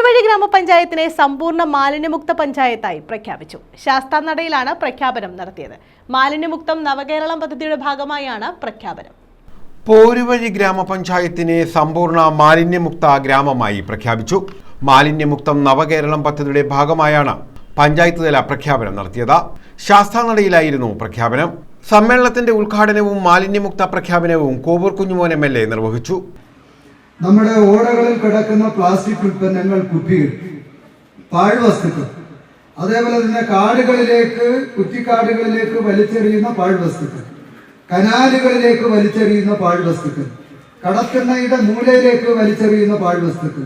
പോരുവഴി ഗ്രാമപഞ്ചായത്തിനെ സമ്പൂർണ മാലിന്യമുക്ത പഞ്ചായത്തായി പ്രഖ്യാപിച്ചു. ശാസ്താനടയിലാണ് പ്രഖ്യാപനം നടത്തിയത്. മാലിന്യമുക്തം നവകേരളം പദ്ധതിയുടെ ഭാഗമായാണ് പ്രഖ്യാപനം. പോരുവഴി ഗ്രാമപഞ്ചായത്തിനെ സമ്പൂർണ മാലിന്യമുക്ത ഗ്രാമമായി പ്രഖ്യാപിച്ചു. മാലിന്യമുക്തം നവകേരളം പദ്ധതിയുടെ ഭാഗമായാണ് പഞ്ചായത്ത് തല പ്രഖ്യാപനം നടത്തിയത്. ശാസ്താനടയിലായിരുന്നു പ്രഖ്യാപനം. സമ്മേളനത്തിന്റെ ഉദ്ഘാടനവും മാലിന്യമുക്ത പ്രഖ്യാപനവും കോവൂർ കുഞ്ഞുമോൻ എ നിർവഹിച്ചു. നമ്മുടെ ഓടകളിൽ കിടക്കുന്ന പ്ലാസ്റ്റിക് ഉൽപ്പന്നങ്ങൾ കുപ്പികൾ പാഴ്വസ്തുക്കൾ. അതേപോലെ തന്നെ കാടുകളിലേക്ക് കുറ്റിക്കാടുകളിലേക്ക് വലിച്ചെറിയുന്ന പാഴ്വസ്തുക്കൾ. കനാലുകളിലേക്ക് വലിച്ചെറിയുന്ന പാഴ്വസ്തുക്കൾ. കടക്കെണ്ണയുടെ മൂലയിലേക്ക് വലിച്ചെറിയുന്ന പാഴ്വസ്തുക്കൾ.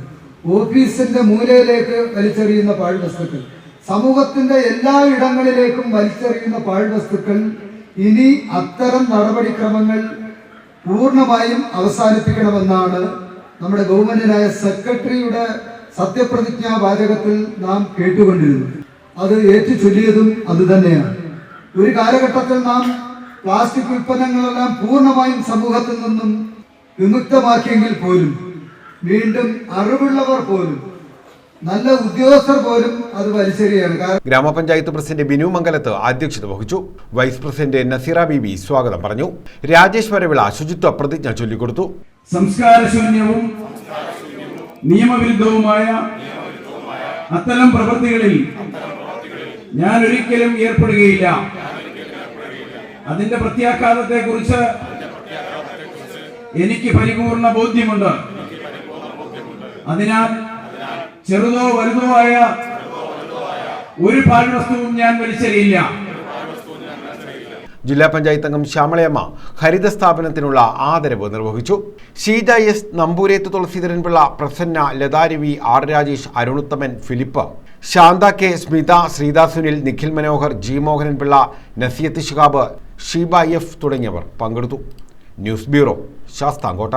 ഓഫീസിന്റെ മൂലയിലേക്ക് വലിച്ചെറിയുന്ന പാഴ്വസ്തുക്കൾ. സമൂഹത്തിന്റെ എല്ലാ ഇടങ്ങളിലേക്കും വലിച്ചെറിയുന്ന പാഴ്വസ്തുക്കൾ ഇനി അത്തരം നടപടിക്രമങ്ങൾ പൂർണമായും അവസാനിപ്പിക്കണമെന്നാണ് നമ്മുടെ ഗവൺമെന്റിനായ സെക്രട്ടറിയുടെ സത്യപ്രതിജ്ഞാ വാചകത്തിൽ നാം കേട്ടുകൊണ്ടിരുന്നു. അത് ഏറ്റു ചൊല്ലിയതും അത് തന്നെയാണ് ഒരു കാലഘട്ടത്തിൽ നാം പ്ലാസ്റ്റിക് ഉൽപ്പന്നങ്ങളെല്ലാം പൂർണമായും സമൂഹത്തിൽ നിന്നും വിമുക്തമാക്കിയെങ്കിൽ പോലും വീണ്ടും അറിവുള്ളവർ പോലും നല്ല ഉദ്യോഗസ്ഥർ പോലും അത് വലിച്ചെറിയാണ്. ഗ്രാമപഞ്ചായത്ത് പ്രസിഡന്റ് ബിനു മംഗലത്ത് അധ്യക്ഷത വഹിച്ചു. വൈസ് പ്രസിഡന്റ് നസീറ ബിബി സ്വാഗതം പറഞ്ഞു. രാജേഷ് വരവിള ശുചിത്വ പ്രതിജ്ഞ ചൊല്ലിക്കൊടുത്തു. സംസ്കാരശൂന്യവും നിയമവിരുദ്ധവുമായ അത്തരം പ്രവൃത്തികളിൽ ഞാൻ ഒരിക്കലും ഏർപ്പെടുകയില്ല. അതിന്റെ പ്രത്യാഘാതത്തെ കുറിച്ച് എനിക്ക് പരിപൂർണ ബോധ്യമുണ്ട്. അതിനാൽ ചെറുതോ വലുതോ ആയ ഒരു പാഴ്വസ്തുവും ഞാൻ വലിച്ചെറിയില്ല. ജില്ലാ പഞ്ചായത്ത് അംഗം ശ്യാമളയമ്മ ഹരിത സ്ഥാപനത്തിനുള്ള ആദരവ് നിർവഹിച്ചു. Sheeja S Namboorethu Thulaseedharan Pillai Prasanna Latha Ravi R Rajesh Arun Uthaman Philip Shantha K Smitha Shreeda Sunil Nikhil Manohar G Mohanan Pillai Nasiyath Shihab Sheeba F തുടങ്ങിയവർ പങ്കെടുത്തു. News bureau Sasthamcotta.